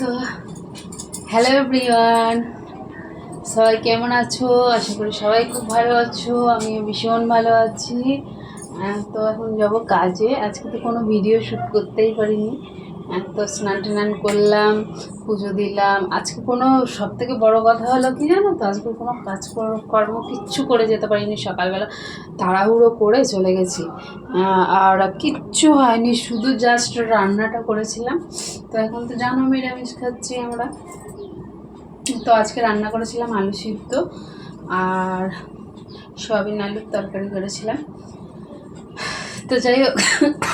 তো hello everyone সবাই কেমন আছো? আশা করি সবাই খুব ভালো আছো আমি ভীষণ ভালো আছি। তো এখন যাব কাজে। আজকে তো কোনো ভিডিও শ্যুট করতেই পারিনি। তো স্নান টান করলাম, পুজো দিলাম। আজকে কোনো সব থেকে বড়ো কথা হলো কি জানো তো? আজকে কোনো কাজ কর- কর্ম কিচ্ছু করে যেতে পারিনি সকালবেলা। তাড়াহুড়ো করে চলে গেছি। আর কিচ্ছু হয়নি, শুধু জাস্ট রান্নাটা করেছিলাম। তো এখন তো জানো নিরামিষ খাচ্ছি আমরা। তো আজকে রান্না করেছিলাম আলু সিদ্ধ আর সয়াবিন আলুর তরকারি করেছিলাম। তো যাই হোক।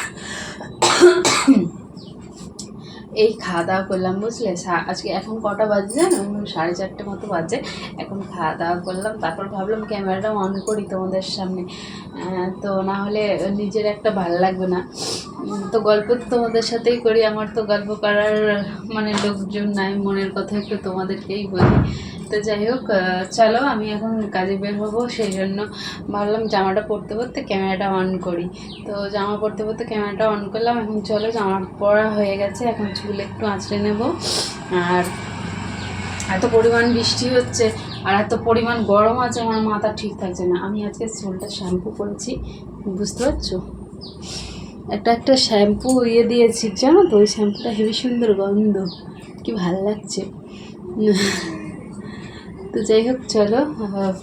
এই খাওয়া দাওয়া করলাম, বুঝলে? আজকে এখন কটা বাজে জানো? সাড়ে চারটে মতো বাজে এখন খাওয়া দাওয়া করলাম, তারপর ভাবলাম ক্যামেরাটা অন করি তোমাদের সামনে। তো না হলে নিজের একটা ভালো লাগবে না। তো গল্প তো তোমাদের সাথেই করি। আমার তো গল্প করার মানে লোকজন নাই, মনের কথা একটু তোমাদেরকেই বলি। তো যাই হোক চলো আমি এখন কাজে বের হব। সেই জন্য ভাবলাম জামাটা পরতে পরতে ক্যামেরাটা অন করি। তো জামা পরতে পরতে ক্যামেরাটা অন করলাম। এখন চলো, জামা পরা হয়ে গেছে। এখন চুল একটু আঁচড়ে নেব। আর এত পরিমাণ বৃষ্টি হচ্ছে আর এত পরিমাণ গরম আছে, আমার মাথা ঠিক থাকছে না। আমি আজকে চুলটা শ্যাম্পু করেছি। বুঝতে পারছ? একটা একটা শ্যাম্পু ইয়ে দিয়েছি, জানো তো? ওই শ্যাম্পুটা হেবি সুন্দর গন্ধ। কি ভালো লাগছে। তো যাই হোক, চলো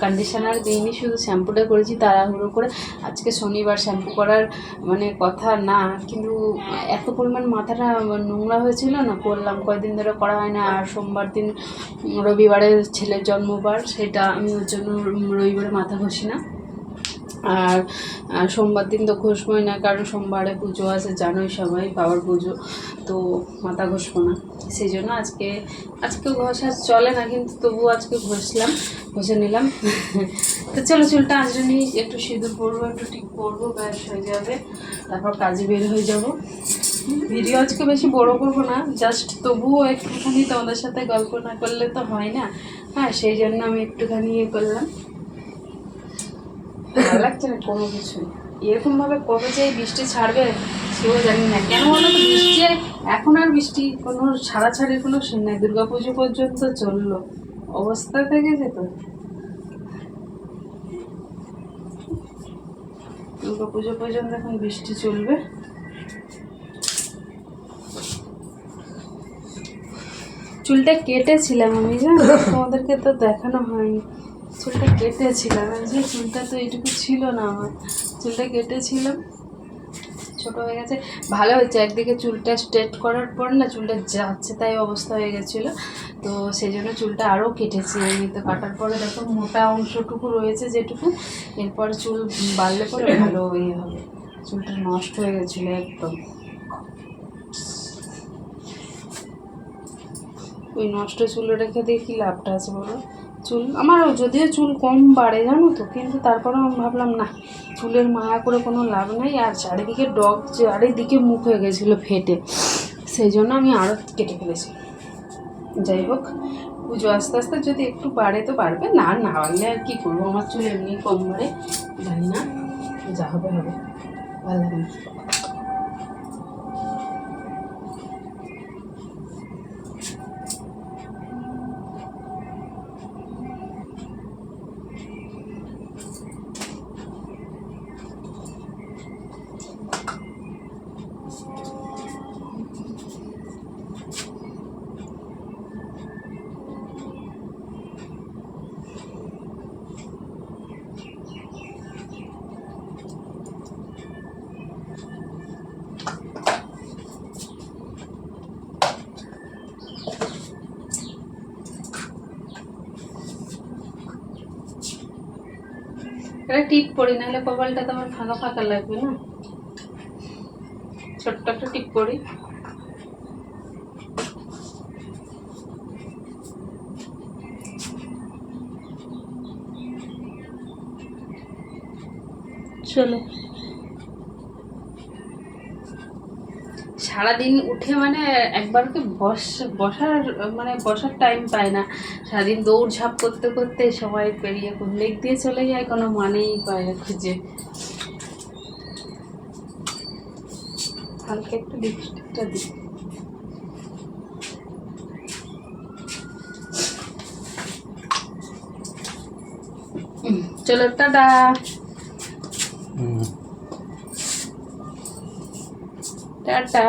কন্ডিশনার দিইনি শুধু শ্যাম্পুটা করেছি, তাড়াহুড়ো করে। আজকে শনিবার শ্যাম্পু করার মানে কথা না, কিন্তু এত পরিমাণ মাথাটা নোংরা হয়েছিল না, করলাম। কয়েকদিন ধরে করা হয় না, আর সোমবার দিন রবিবারে ছেলের জন্মবার, সেটা আমি ওর জন্য রবিবারে মাথা ঘষি না। আর সোমবার দিন তো ঘষবোই না কারণ সোমবারে পুজো আছে, জানোই সবাই, বাবার পুজো, তো মাথা ঘষবো না সেই জন্য আজকে আজকে ঘষা চলে না, কিন্তু তবু আজকে ঘষলাম, ঘষে নিলাম। তো চলো, চুলটা আজকে নিই, একটু সিঁদুর পরবো, একটু ঠিক পরবো, ব্যাস হয়ে যাবে। তারপর কাজে বের হয়ে যাব। ভিডিও আজকে বেশি বড় করব না, জাস্ট তবুও একটুখানি তোমাদের সাথে গল্প না করলে তো হয় না। হ্যাঁ সেই জন্য আমি একটুখানি ইয়ে করলাম। ভালো লাগছে না কোনো কিছু এরকম ভাবে কবে যে বৃষ্টি ছাড়বে, সেও জানি না। কেন বলো বৃষ্টি এখন আর বৃষ্টি, কোনো ছাড়াছাড়ির কোনো সীন নাই। দুর্গা পুজো পর্যন্ত চলল। অবস্থা থেকে যেত দুর্গা পুজো পর্যন্ত এখন বৃষ্টি চলবে। চুলটা কেটেছিলাম আমি, জানো? তোমাদেরকে তো দেখানো হয়নি। চুলটা কেটেছিলাম যে চুলটা তো এইটুকু ছিল না আমার। চুলটা কেটেছিলাম, ছোট হয়ে গেছে। ভালো হয়েছে, একদিকে চুলটা স্ট্রেট করার পর না চুলটা যাচ্ছে, তাই অবস্থা হয়ে গেছিল। তো সেই জন্য চুলটা আরও কেটেছি আমি। তো কাটার পরে দেখো মোটা অংশটুকু রয়েছে যেটুকু, এরপর চুল বাড়লে পরে ভালো ইয়ে হবে চুলটা নষ্ট হয়ে গেছিল একদম। ওই নষ্ট চুল রেখে দিয়ে কী লাভটা আছে বলো? চুল আমার যদিও চুল কম বাড়ে জানো তো, কিন্তু তারপরেও আমি ভাবলাম, না, চুলের মায়া করে কোনো লাভ নাই, আর চারিদিকে ডগ চারিদিকে মুখ হয়ে গেছিল ফেটে। সেই জন্য আমি আরও কেটে ফেলেছি। যাই হোক, পুজো আস্তে আস্তে যদি একটু বাড়ে তো বাড়বে, না না বাড়লে আর কী করব? আমার চুল এমনি কম বাড়ে, জানি না, যা হবে হবে। ভালো লাগে এটা টিপ করি, নাহলে কপালটা তো আমার ফাঁকা ফাঁকা লাগবে না। ছোট্ট একটা টিপ করি। চলো। সারাদিন উঠে মানে একবার ওকে বস, বসার মানে বসার টাইম পায় না। সারাদিন দৌড় ঝাঁপ করতে করতে সবাই পেরিয়ে কোন লেগ দিয়ে চলে যায়, কোনো মানেই পায় না খুঁজে। হালকা একটু লিপস্টিকটা দিই। চলো, টাটা। টাটা